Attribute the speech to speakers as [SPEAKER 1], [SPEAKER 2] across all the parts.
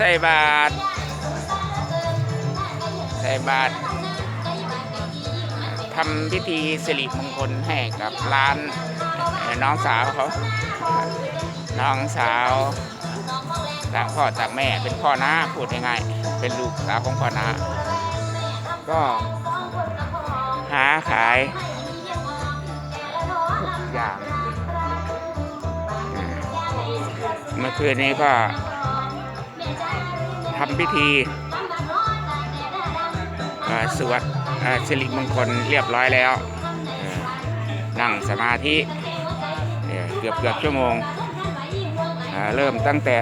[SPEAKER 1] ใส่บาตรใส่บาตรทำพิธีสิริมงคลให้กับร้านน้องสาวเขา น้องสาวจากพ่อจากแม่เป็นพ่อน้าพูดง่ายๆเป็นลูกสาวของพ่อน้าก็หาขายทุกอย่างเมื่อคืนนี้ก็ ทำพิธีสวดสิริมงคลเรียบร้อยแล้ว นั่งสมาธิเกือบเกือบชั่วโมง เริ่มตั้งแต่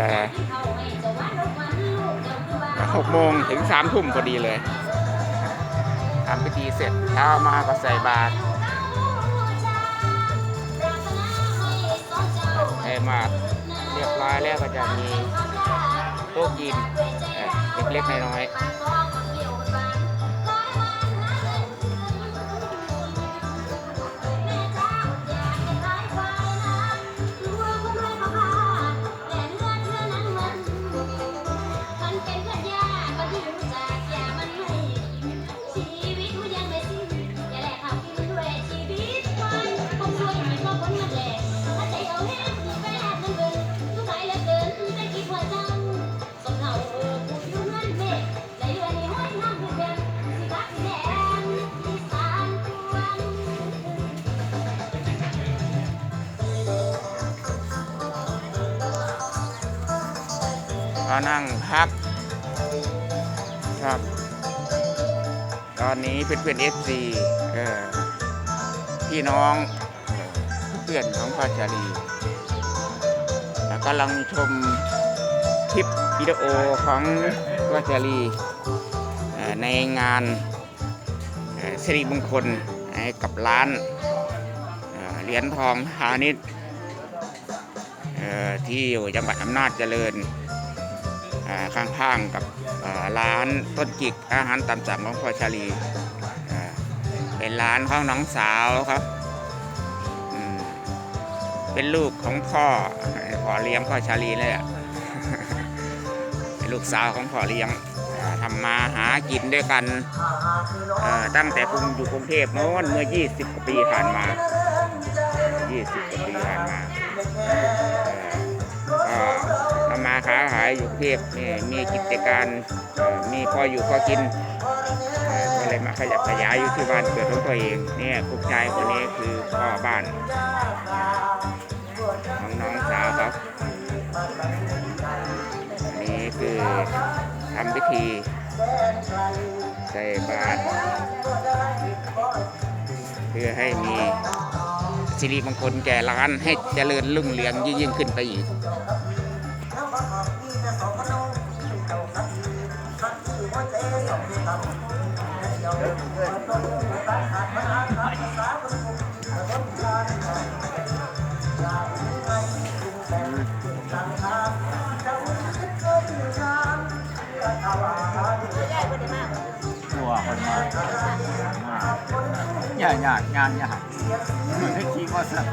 [SPEAKER 1] หกโมงถึงสามทุ่มพอดีเลยทำพิธีเสร็จเช้ามาก็ใส่บาตรใส่บาตรเรียบร้อยแล้วก็จะมีโต๊ะกิน เล็กๆน้อยๆ ก็นั่งพักครับ ตอนนี้เพื่อนๆเอฟซีพี่น้องเพื่อนของพ่อชาลีแล้วกำลังชมคลิปวิดีโอของพ่อชาลีในงานสิริมงคลกับร้านเหรียญทองพาณิชย์ที่อยู่จังหวัดอำนาจเจริญ ข้างๆกับร้านต้นจิกอาหารตามสั่งของพ่อชาลี เป็นร้านของน้องสาวครับ เป็นลูกของพ่อพ่อเลี้ยงพ่อชาลีเลยอะเป็นลูกสาวของพ่อเลี้ยงอ่าทำมาหากินด้วยกันตั้งแต่กรุงอยู่กรุงเทพโน้นเมื่อ 20 กว่าปีผ่านมา 20 กว่าปีผ่านมาก็ทำมา ค้าขายอยู่เทพนี่มีกิจการมีพออยู่พอกินอ่อก็เลยมาขยับขยายอยู่ที่บ้านเกิดของตัวเองเนี่ยคุณชายคนนี้คือพ่อบ้านของน้องสาวครับนนี้คือทำพิธีใส่บาตรเพื่อให้มีสิริมงคลแก่ร้านให้เจริญรุ่งเรืองยิ่งขึ้นไปอีก
[SPEAKER 2] อย่าอย่างานอย่าเหมือนให้ขี้ก็สัก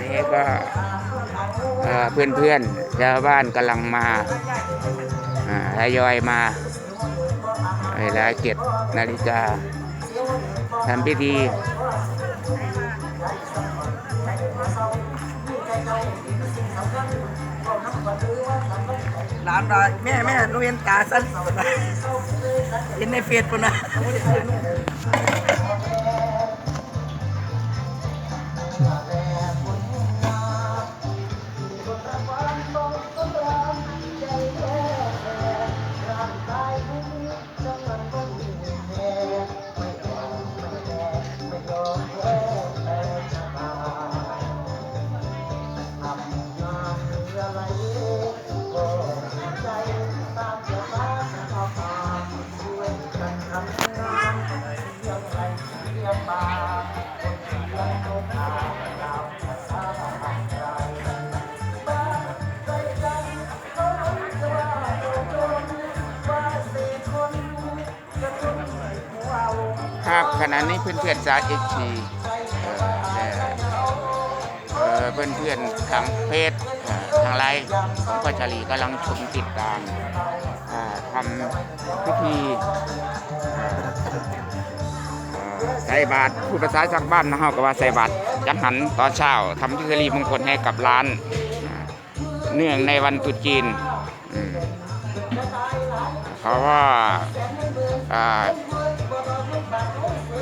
[SPEAKER 1] นี่ก็เพื่อนเพื่อนๆชาวบ้านกำลังมาทยอยมา เวลาเจ็ดนาฬิกาทำพิธี
[SPEAKER 3] หลานเราแม่แม่โรงเรียนตาสั้นเห็นในเฟซปุ่นนะ
[SPEAKER 1] ครับขณะนี้เพื่อนๆสาวเอชีเอ่อเพื่อนๆทางเฟซเอ่อทางไลน์ของพ่อชาลีกำลังชมติดตามทำพิธีใส่บาตรผู้ภาษาจากบ้านนะฮะก็ว่าใส่บาตรจังหันตอนเช้าทำพิธีมงคลให้กับร้าน เนื่องในวันตรุษจีนเพราะว่า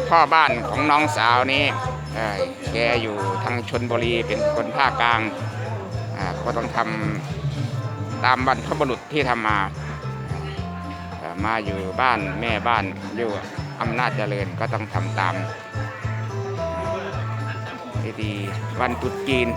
[SPEAKER 1] พ่อบ้านของน้องสาวนี้แกอยู่ทางชนบุรีเป็นคนภาคกลางก็ต้องทำตามบรรพบุรุษที่ทำมามาอยู่บ้านแม่บ้านอยู่อำนาจเจริญก็ต้องทำตามพิธีวันตรุษจีน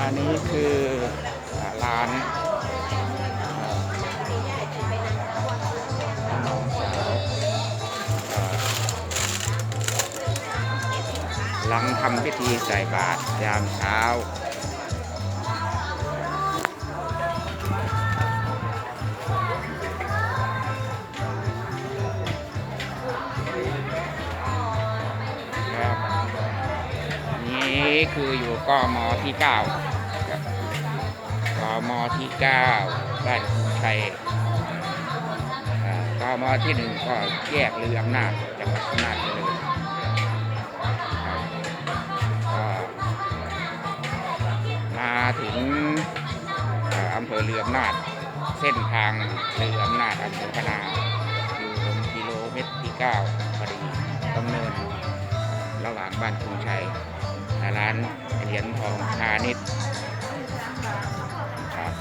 [SPEAKER 1] อัน
[SPEAKER 3] นี้คือ
[SPEAKER 1] ร้านน้องสาวอ่าหลังทำพิธีใส่บาตรยามเช้า นี่คืออยู่กมที่เก้าครับกมที่เก้าบ้านคุณชัยกมที่หนึ่งก็แยกเรืออำนาจจังหวัดอำนาจเจริญครับก็มาถึงอำเภอเรืออำนาจเส้นทางเรืออำนาจอำเภอพนาอยู่ตรงกิโลเมตรที่เก้าพอดีดำเนินระหว่างบ้านกรุงชัย ร้านเหรียญทองพาณิชย์ครับ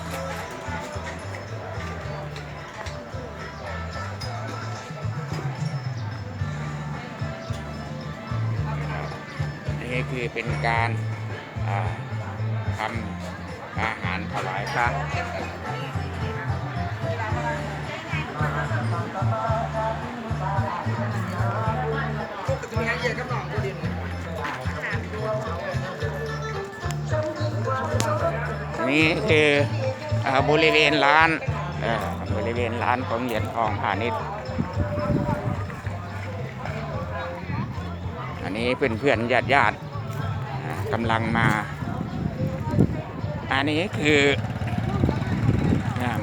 [SPEAKER 1] นี่คือเป็นการาทำอาหารถวายพระ
[SPEAKER 3] นี่
[SPEAKER 1] คือบริเวณร้านบริเวณร้านของเหรียญทองพาณิชย์อันนี้เพื่อนเพื่อนญาติญาติกำลังมา อันนี้คือ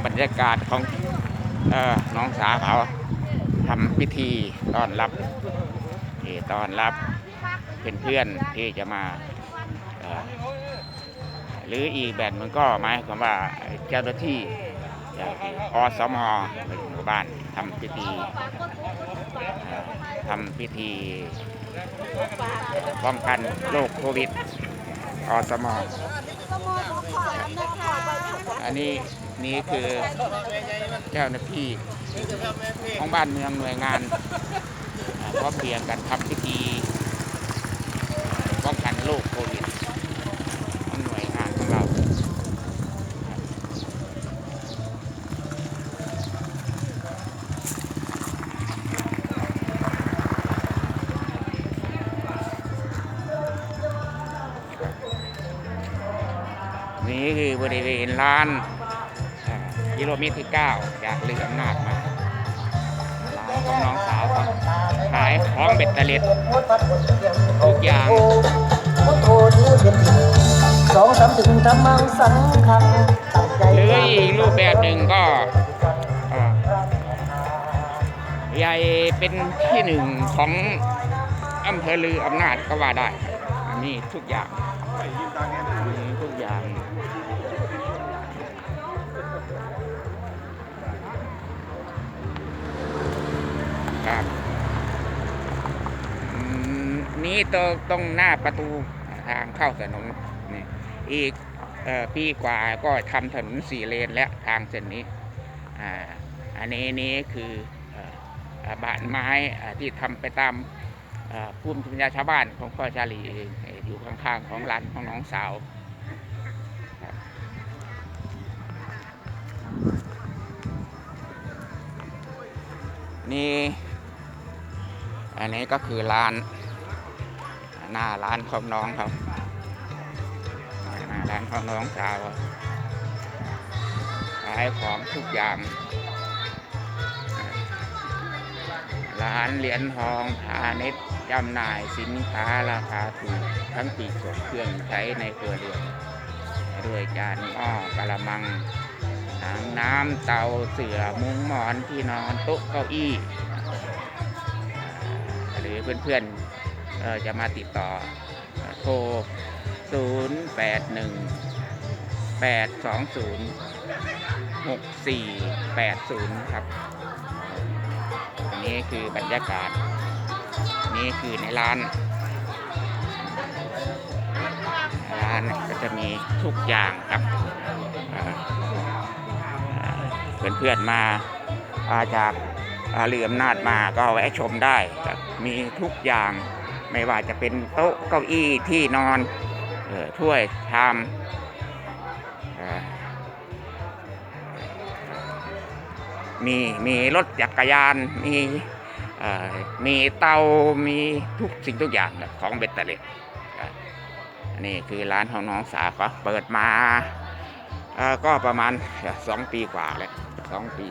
[SPEAKER 1] บรรยากาศของอน้องสาวเขาทำพิธีต้อนรับที่ต้อนรับเพื่อนๆที่จะมา หรืออีกแบบมันก็หมายความว่าเจ้าหน้าที่อสมไปถึงหมู่บ้านทำพิธีทำพิธีป้องกันโรคโควิดอสมอันนี้นี่คือเจ้าหน้าที่ของบ้านเมืองหน่วยงานอ่าพร้อมเพียงกันทำพิธีป้องกันโรคโควิด เมตรที่9จากเรืออำนาจมาร้านของน้องสาวเขาขายของเบ็ดเตล็ดทุกอย่าง
[SPEAKER 4] พุทโธนี้เป็นสิ่งสองสามถึงธรรมังสังขังตั้งใจ
[SPEAKER 1] หรืออีกรูปแบบหนึ่งก็อ่าใหญ่เป็นที่หนึ่งของอำเภอลืออำนาจก็ว่าได้ อันนี้ทุกอย่าง นี่ตรงตรงหน้าประตูทางเข้าถนนนี่อีกอปีกว่าก็ทำถนนสี่เลนและทางเส้นนี้อ่าอันนี้นี่คืออบานไม้ที่ทำไปตามอ่าภูมิปัญญาชาวบ้านของพ่อชาลีเองอยู่ข้างๆของร้านของน้องสาวนี่อันนี้ก็คือร้าน หน้าร้านของน้องเขาหน้าร้านของน้องสาวขายของทุกอย่าง ร้านเหรียญทองพาณิชย์จำหน่ายสินค้าราคาถูกทั้งปีกส่งเครื่องใช้ในครัวเรือนด้วยจานหม้อกระมังถังน้ำเตาเสือมุ้งหมอนที่นอนโต๊ะเก้าอี้ หรือเพื่อนๆ จะมาติดต่อเอ่อโทร 0 8 1 8 2 0 6 4 8 0 ครับนนี้คือบรรยากาศ นี่คือในร้านร้านก็จะมีทุกอย่างครับอ่อ่าเพื่อนๆมาาจากเรืออำนาจมาก็แวะชมได้ครับมีทุกอย่าง ไม่ว่าจะเป็นโต๊ะเก้าอี้ที่นอนออถ้วยชามมีมีรถจักรยาน มีมีเตา มีทุกสิ่งทุกอย่างของเบตเตอร์เล็ตครับอันนี้คือร้านของน้องสาวเขาเปิดมาก็ประมาณสองปีกว่าแล้วสองปี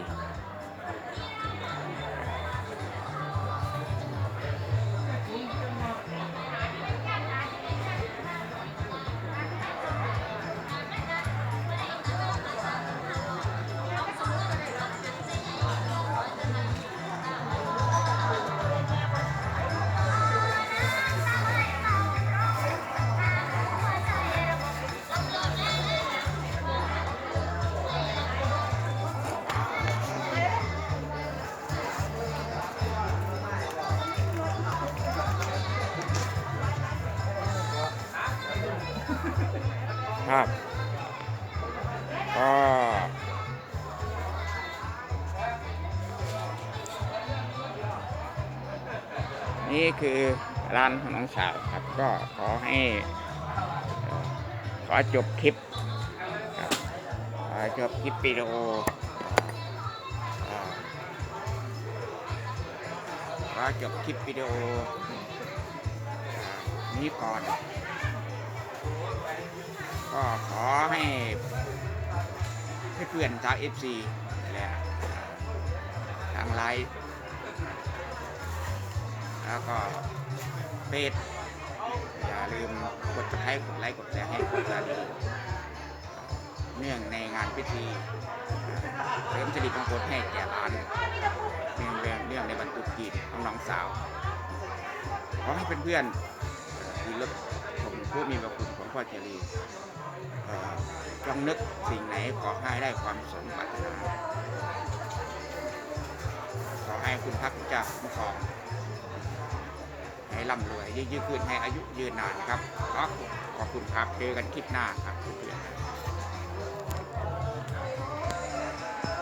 [SPEAKER 1] ครับก็นี่คือร้านของน้องสาวครับ ก็ขอให้ ขอจบคลิปครับขอจบคลิปวิดีโอเอ่อขอจบคลิปวิดีโอนี้ก่อน ก็ขอให้เพื่อนชาวเอฟซีและทางไลน์แล้วก็เฟซอย่าลืมกดไลค์กดไลค์กดแชร์ให้กดซาดีเนื่องในงานพิธีเสริมสิริมงคลให้แก่หลานเนื่องเรื่องเรื่องในบรรทุกกีนของน้องสาวขอให้เพื่อนๆเอ่อที่รถชมผู้มีพระคุณของพ่อเจรี จงนึกสิ่งไหนขอให้ได้ความสมปรารถนา ขอให้คุณพักเจ้าคุ้มครอง ให้ร่ำรวยยิ่งยืดขึ้นให้อายุยืนนานครับขอขอบคุณครับ เจอกันคลิปหน้าครับเพื่อน